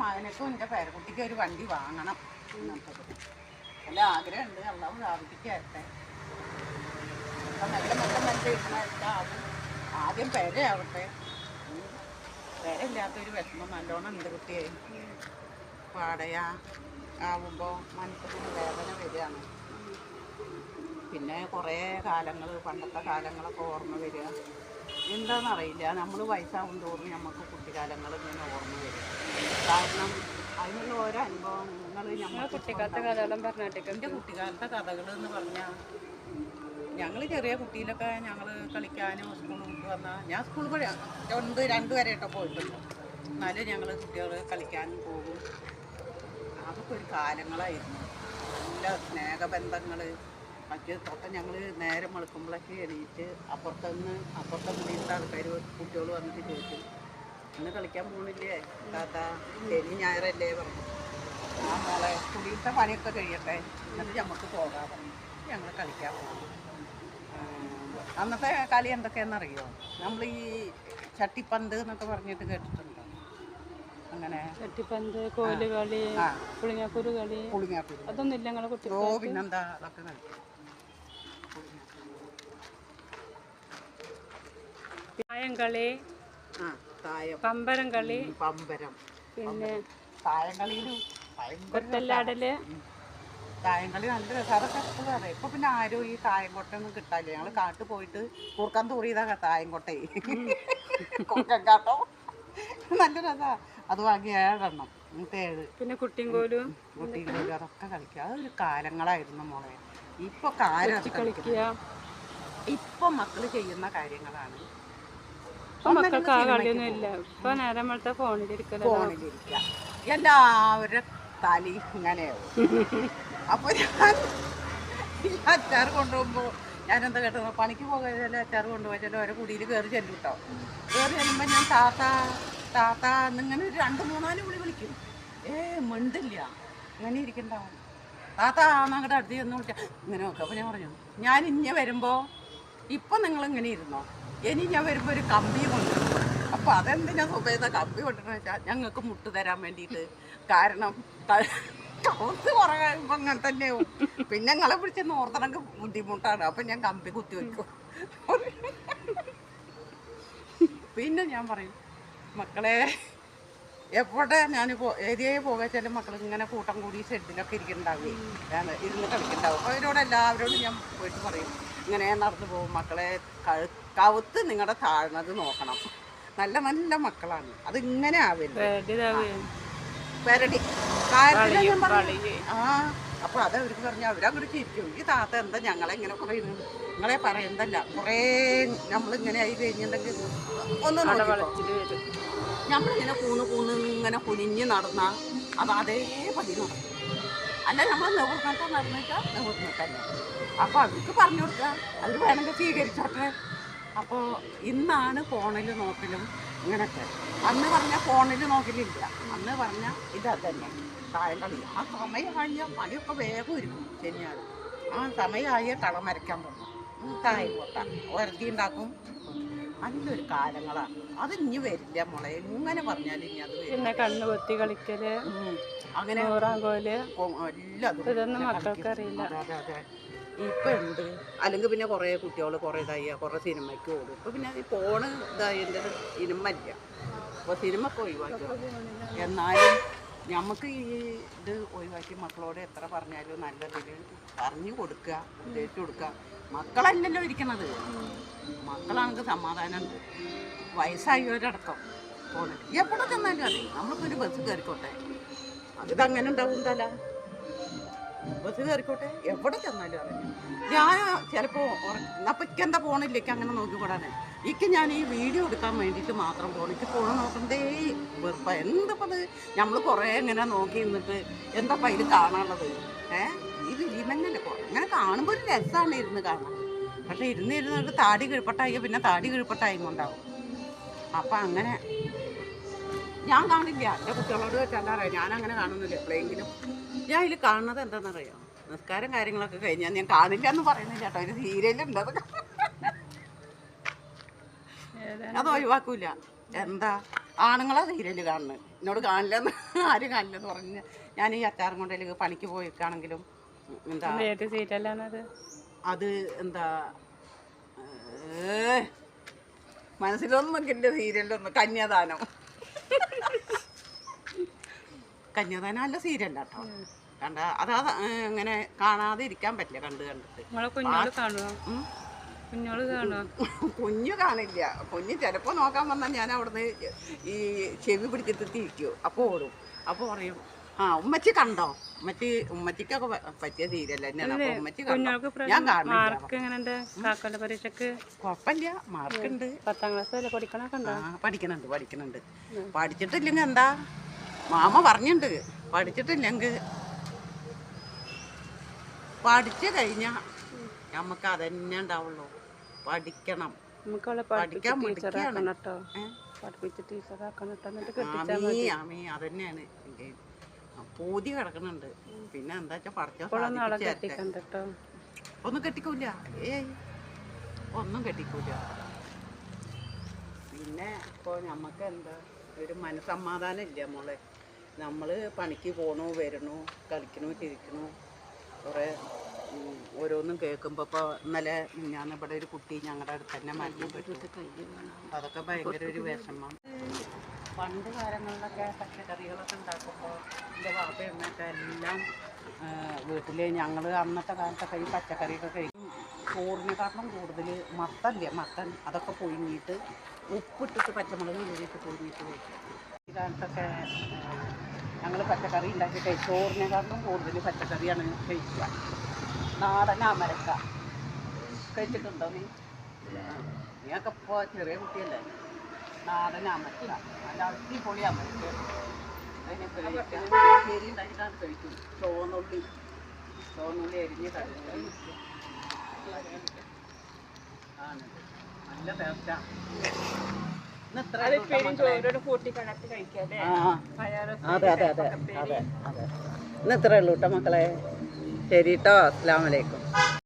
മകനക്കും എന്റെ പേരക്കുട്ടിക്ക് ഒരു വണ്ടി വാങ്ങണം എന്നത്തത് നല്ല ആഗ്രഹമുണ്ട് അള്ളാഹ് പ്രാപിക്കട്ടെ നല്ല നല്ല നല്ല ആദ്യം പെരയാവട്ടെ. പെരയില്ലാത്തൊരു വിഷമം നല്ലോണം ഉണ്ട് കുട്ടിയെ പാടയാ ആവുമ്പോൾ മനസ്സിന് വേദന വരികയാണ്. പിന്നെ കുറേ കാലങ്ങൾ പണ്ടത്തെ കാലങ്ങളൊക്കെ ഓർമ്മ വരിക. എന്താണെന്നറിയില്ല നമ്മൾ വയസ്സാവും തോറും നമുക്ക് കുട്ടിക്കാലങ്ങൾ ഇങ്ങനെ ഓർമ്മ വരിക. കാരണം അതിനുള്ള ഓരോ അനുഭവങ്ങൾ നിങ്ങളെ നമ്മൾ കുട്ടിക്കാലത്തെ കഥകളും പറഞ്ഞിട്ടൊക്കെ. എന്റെ കുട്ടിക്കാലത്തെ കഥകൾ എന്ന് പറഞ്ഞാൽ ഞങ്ങൾ ചെറിയ കുട്ടിയിലൊക്കെ ഞങ്ങൾ കളിക്കാനും സ്കൂളിൽ വന്നാൽ ഞാൻ സ്കൂളിൽ പോയി. ഒൻപത് രണ്ട് വരെ കേട്ടോ പോയിട്ടുണ്ട് എന്നാലും ഞങ്ങൾ കുട്ടികൾ കളിക്കാനും പോകും. അതൊക്കെ ഒരു കാലങ്ങളായിരുന്നു. നല്ല സ്നേഹബന്ധങ്ങൾ മറ്റ് തൊട്ടം ഞങ്ങൾ നേരം വെളുക്കുമ്പോഴൊക്കെ എണീറ്റ് അപ്പുറത്തുനിന്ന് അപ്പുറത്തെ മുറിയിലത്തെ ആൾക്കാർ കുട്ടികൾ വന്നിട്ട് ചോദിക്കും ഇന്ന് കളിക്കാൻ പോണില്ലേ? താത്ത ശനി ഞായറല്ലേ? പറഞ്ഞു. ആ മോളെ കുടിയിലത്തെ പണിയൊക്കെ കഴിയട്ടെ. എന്നിട്ട് നമുക്ക് പോകാൻ പറഞ്ഞു. ഞങ്ങൾ കളിക്കാൻ പോകും അന്നത്തെ കളി എന്തൊക്കെയാണെന്നറിയോ? നമ്മൾ ഈ ചട്ടിപ്പന്ത് എന്നൊക്കെ പറഞ്ഞിട്ട് കേട്ടിട്ടുണ്ടോ? അങ്ങനെ. ചട്ടിപ്പന്ത് കോൽ കളി ആ. പുളിങ്ങാക്കുരു കളി പുളിങ്ങാപ്പൂര് അതൊന്നും ഇല്ല ഞങ്ങളെ കുട്ടി ഓ പിന്നെന്താ അതൊക്കെ കളിക്കും പായം കളി തായം പമ്പരം കളി. പമ്പരം. പിന്നെ തായം കളിയിലും കൊത്തല്ലാടൽ തായംകളി നല്ല രസം. അതൊക്കെ എപ്പോഴും അതെ ഇപ്പൊ പിന്നെ ആരും ഈ തായംകൊട്ടൊന്നും കിട്ടാനില്ല. ഞങ്ങൾ കാട്ടു പോയിട്ട് കൂർക്കാൻ തൂറിയതാ തായംകൊട്ടേ. കൂർക്കൻകാട്ടോ നല്ല രസാ. അത് വാങ്ങി ഏഴെണ്ണം. എന്നിട്ട് ഏഴ്. പിന്നെ കുട്ടിയും കോലും? കുട്ടിയും കോലും അതൊക്കെ കളിക്കുക. അതൊരു കാലങ്ങളായിരുന്നു മോളെ. ഇപ്പൊ കാലം കളിക്കുക. ഇപ്പൊ മക്കൾ ചെയ്യുന്ന കാര്യങ്ങളാണ്. മക്കൾക്ക് ആ കളിയൊന്നും ഇല്ല. ഇപ്പൊ നേരം വെളുത്ത ഫോണിലിരിക്കല ഫോണിലിരിക്കുക എല്ലാവരുടെ തലി ഇങ്ങനെയാവും. അപ്പൊ ഞാൻ ഈ അച്ചാർ കൊണ്ടുപോകുമ്പോൾ ഞാനെന്താ കേട്ടോ പണിക്ക് പോകാതെ അച്ചാർ കൊണ്ടുപോയാലും അവരെ കുടിയിൽ കയറി ചെല്ലും കേട്ടോ കയറി ചെല്ലുമ്പോൾ ഞാൻ താത്ത താത്ത എന്നിങ്ങനെ ഒരു രണ്ട് മൂന്നാൽ വിളി വിളിക്കും. ഏ മിണ്ടില്ല. അങ്ങനെ ഇരിക്കണ്ടാവും താത്ത എന്നങ്ങടെ അടുത്ത് ചെന്ന് വിളിക്കാം. ഇങ്ങനെ നോക്കാം. അപ്പോൾ ഞാൻ പറഞ്ഞു ഞാൻ ഇഞ്ഞ വരുമ്പോൾ ഇപ്പം നിങ്ങൾ ഇങ്ങനെ ഇരുന്നോ? ഇനി ഞാൻ വരുമ്പോൾ ഒരു കമ്പി കൊണ്ടുവരും. അപ്പോൾ അതെന്തിനാ സുബൈദ കമ്പി കൊണ്ടുവരുന്ന വെച്ചാൽ ഞങ്ങൾക്ക് മുട്ട് തരാൻ വേണ്ടിയിട്ട് കാരണം കൗത്ത് കുറേ കഴിയുമ്പോൾ അങ്ങനെ തന്നെയാവും. പിന്നെ ഞങ്ങളെ പിടിച്ച് നോർത്തണക്ക് ബുദ്ധിമുട്ടാണ്. അപ്പൊ ഞാൻ കമ്പി കുത്തി വെക്കും. പിന്നെ ഞാൻ പറയും മക്കളെ എവിടെ ഞാൻ ഏരിയയെ പോകാച്ചാലും ചില മക്കൾ ഇങ്ങനെ കൂട്ടം കൂടി ഷെഡിലൊക്കെ ഇരിക്കുന്നുണ്ടാവേ ഇരുന്ന് കളിക്കുന്നുണ്ടാവും അവരോട് എല്ലാവരോടും ഞാൻ പോയിട്ട് പറയും ഇങ്ങനെ നടന്നു പോകും. മക്കളെ കഴു കവുത്ത് നിങ്ങളുടെ താഴ്ന്നത് നോക്കണം. നല്ല നല്ല മക്കളാണ്. അത് ഇങ്ങനെ പറഞ്ഞത്. ആ അപ്പൊ അത് അവർക്ക് പറഞ്ഞു അവരങ്ങോട്ട് ചിരിക്കും ഈ താത്ത എന്താ ഞങ്ങളെ ഇങ്ങനെ പറയുന്നത്? നിങ്ങളെ പറയുന്നതല്ല കുറേ നമ്മളിങ്ങനെ ആയി കഴിഞ്ഞിട്ടുണ്ടെങ്കിൽ ഒന്ന് നമ്മളിങ്ങനെ കൂന്ന് കൂന്ന് ഇങ്ങനെ കുനിഞ്ഞ് നടന്ന അത് അതേപടി നടക്കും. അല്ല നമ്മൾ നിവർന്നിട്ട് നടന്നിട്ടാൽ നിവർന്നിട്ടല്ല അപ്പോൾ അവർക്ക് പറഞ്ഞു കൊടുക്കുക. അവർ വേണമെങ്കിൽ സ്വീകരിച്ചോട്ടെ. അപ്പോൾ ഇന്നാണ് ഫോണിൽ നോക്കലും. ഇങ്ങനൊക്കെ അന്ന് പറഞ്ഞ ഫോണിൽ നോക്കലില്ല അന്ന് പറഞ്ഞ ഇത് തന്നെ താഴെ കളി ആ സമയമായ മഴയൊക്കെ വേഗം ഒരുക്കും ശനിയാൾ ആ സമയമായ തളം വരയ്ക്കാൻ തുടങ്ങും തായ് പൊട്ട ഒരതി ഉണ്ടാക്കും. നല്ലൊരു കാലങ്ങളാണ്. അത് ഇനി വരില്ല മോളെ. ഇങ്ങനെ പറഞ്ഞാൽ ഇനി അത് പിന്നെ കണ്ണ് കൊത്തി കളിക്കൽ അങ്ങനെ ഇപ്പം ഇതൊന്നും മക്കൾക്ക് അറിയില്ല. ഇപ്പം ഉണ്ട് അല്ലെങ്കിൽ പിന്നെ കുറേ കുട്ടികൾ കുറേ ഇതായി കുറേ സിനിമയ്ക്ക് ഓടും. ഇപ്പം പിന്നെ ഈ ഫോണ് ഇതായതിന്റെ സിനിമ ഇല്ല. അപ്പോൾ സിനിമ ഒക്കെ ഒഴിവാക്കി. എന്നാലും നമുക്ക് ഈ ഇത് ഒഴിവാക്കി മക്കളോട് എത്ര പറഞ്ഞാലും നല്ല നല്ലതിൽ പറഞ്ഞു കൊടുക്കുക ഉപദേശിച്ചു കൊടുക്കുക. മക്കളല്ലല്ലോ ഇരിക്കണത്. മക്കളാണെങ്കിൽ സമാധാനം വയസ്സായവരടക്കം ഫോണിൽ. എവിടെ ചെന്നാലും അതെ നമ്മളിപ്പോൾ ഒരു ബസ് കയറിക്കോട്ടെ. അതിതങ്ങനെ ഉണ്ടാവും തല ബസ് കയറിക്കോട്ടെ? എവിടെ ചെന്നാലും അറിയാം. ഞാൻ ചിലപ്പോൾ അപ്പം എന്താ പോണില്ലേക്ക് അങ്ങനെ നോക്കിക്കൂടാനെ. ഇക്ക് ഞാൻ ഈ വീഡിയോ എടുക്കാൻ വേണ്ടിയിട്ട് മാത്രം പോകണം എനിക്ക് ഫോൺ നോക്കണ്ടേ? വെറുപ്പ. എന്തപ്പത് നമ്മൾ കുറേ ഇങ്ങനെ നോക്കി നിന്നിട്ട് എന്താ അതിൽ കാണാനുള്ളത്? ഏ? ഇത് ഇവന്നല്ലേ കുറേ ഇങ്ങനെ കാണുമ്പോൾ ഒരു രസമാണ് ഇരുന്ന് കാണാൻ. പക്ഷെ ഇരുന്ന് ഇരുന്നിട്ട് താടി കിഴപ്പട്ടായി പിന്നെ താടി കിഴപ്പട്ടായും കൊണ്ടാവും അപ്പം അങ്ങനെ ഞാൻ കാണില്ല. എന്റെ കുട്ടികളോട് വെച്ചാൽ ഞാൻ അങ്ങനെ കാണുന്നില്ല. എപ്പോഴെങ്കിലും ഞാൻ ഇതിൽ കാണുന്നത് എന്താണെന്നറിയോ? നിസ്കാരം കാര്യങ്ങളൊക്കെ കഴിഞ്ഞാൽ ഞാൻ കാണില്ല എന്ന് പറയുന്നില്ല കേട്ടോ. ഒരു സീരിയലുണ്ട് അത്. അത് ഒഴിവാക്കൂല. എന്താ? ആണുങ്ങളെ സീരിയൽ കാണുന്നത് എന്നോട് കാണില്ലെന്ന് ആരും കാണില്ലെന്ന് പറഞ്ഞ് ഞാൻ ഈ അച്ചാറും കൊണ്ടതിൽ പണിക്ക് പോയിക്കാണെങ്കിലും എന്താ? ഏത് സീരിയലാണത്? അത് എന്താ? മനസ്സിലൊന്നും എന്റെ സീരിയലൊന്നും കന്യാദാനം. കന്യാദാനം നല്ല സീരിയല്ല കേട്ടോ കണ്ട അത് അങ്ങനെ കാണാതെ ഇരിക്കാൻ പറ്റില്ല കണ്ട് കണ്ടിട്ട്. കുഞ്ഞു കാണില്ല. കുഞ്ഞ് ചിലപ്പോൾ നോക്കാൻ വന്നാൽ ഞാൻ അവിടുന്ന് ഈ ചെവി പിടിച്ചിട്ട് തിരിക്കും. അപ്പോൾ ഓടും. അപ്പോൾ പറയും ആ ഉമ്മച്ചി കണ്ടോ? ഉമ്മച്ചി ഉമ്മച്ചിക്കൊക്കെ പറ്റിയ സീരിയൽ തന്നെയാണ്. ഉമ്മച്ചി കണ്ടോ? ഞാൻ പരീക്ഷക്ക്? കുഴപ്പമില്ല മാർക്കുണ്ട് പത്താം ക്ലാസ് പഠിക്കണൊക്കെ പഠിക്കണുണ്ട് പഠിക്കണുണ്ട്. പഠിച്ചിട്ടില്ലെങ്കിൽ എന്താ? മാമ പറഞ്ഞിട്ടുണ്ട് പഠിച്ചിട്ടില്ലെങ്കിൽ പഠിച്ചു കഴിഞ്ഞാൽ നമുക്ക് അതന്നെ ഉണ്ടാവുള്ളൂ. പഠിക്കണം. പഠിക്കാൻ പഠിപ്പിച്ച് ടീച്ചറാക്കണം മടിക്കാണ്. കേട്ടോ. ഏ? പഠിപ്പിച്ച് ടീച്ചറാക്കണം കേട്ടോ എന്നിട്ട് കെട്ടിച്ചാൽ ആമീ മതി. ആമീ അതന്നെയാണ്. എന്റെ പൂതി കിടക്കണുണ്ട്. പിന്നെ എന്താ വെച്ചാൽ പഠിച്ചോ ഒന്നും കെട്ടിക്കൂല. ഏയ് ഒന്നും കെട്ടിക്കൂല. പിന്നെ ഇപ്പോൾ നമുക്ക് എന്താ ഒരു മനസമാധാനം ഇല്ല മോളെ. നമ്മൾ പണിക്ക് പോകണോ വരണു കളിക്കണു ചിരിക്കണു കുറേ ഓരോന്നും കേൾക്കുമ്പോൾ ഇപ്പോൾ ഇന്നലെ ഞാൻ ഇവിടെ ഒരു കുട്ടി ഞങ്ങളുടെ അടുത്ത് തന്നെ മരണപ്പെട്ടു അതൊക്കെ ഭയങ്കര ഒരു വിഷമം. പണ്ട് കാലങ്ങളിലൊക്കെ പച്ചക്കറികളൊക്കെ ഉണ്ടാക്കുമ്പോൾ എന്റെ വാപ്പ അമ്മയൊക്കെ എല്ലാം വീട്ടിൽ ഞങ്ങൾ അന്നത്തെ കാലത്തൊക്കെ ഈ പച്ചക്കറിയൊക്കെ കഴിക്കും. ചോറിനെക്കാട്ടിലും കൂടുതൽ മത്തല്ലേ മത്തൻ അതൊക്കെ പുഴുങ്ങിയിട്ട് ഉപ്പിട്ടിട്ട് പച്ചമുളക് കൂടിയിട്ട് പുഴുങ്ങിയിട്ട് കഴിക്കും. ഈ കാലത്തൊക്കെ ഞങ്ങൾ പച്ചക്കറി ഉണ്ടാക്കി കഴിക്കും ചോറിനെക്കാട്ടിലും കൂടുതൽ പച്ചക്കറിയാണ് കഴിക്കുക. നാടൻ അമരക്ക. കഴിച്ചിട്ടുണ്ടോ നീ? നീയൊക്കെ ഇപ്പോൾ ചെറിയ കുട്ടിയല്ലേ? നാടൻ അമരക്ക. നല്ല അടിപൊളി അമരക്ക. അതിനെ ശരി ഉണ്ടാക്കിയിട്ടാണ് കഴിക്കും ചോന്നുള്ളി ചോന്നുള്ളി എരിഞ്ഞ് കടുക് ആണ് നല്ല ടേസ്റ്റാണ് അതെ അതെ അതെ അതെ അതെ ഇന്ന് ഇത്രേ ഉള്ളൂ കേട്ടോ മക്കളെ. ശരി കേട്ടോ അസ്സാം വലൈക്കും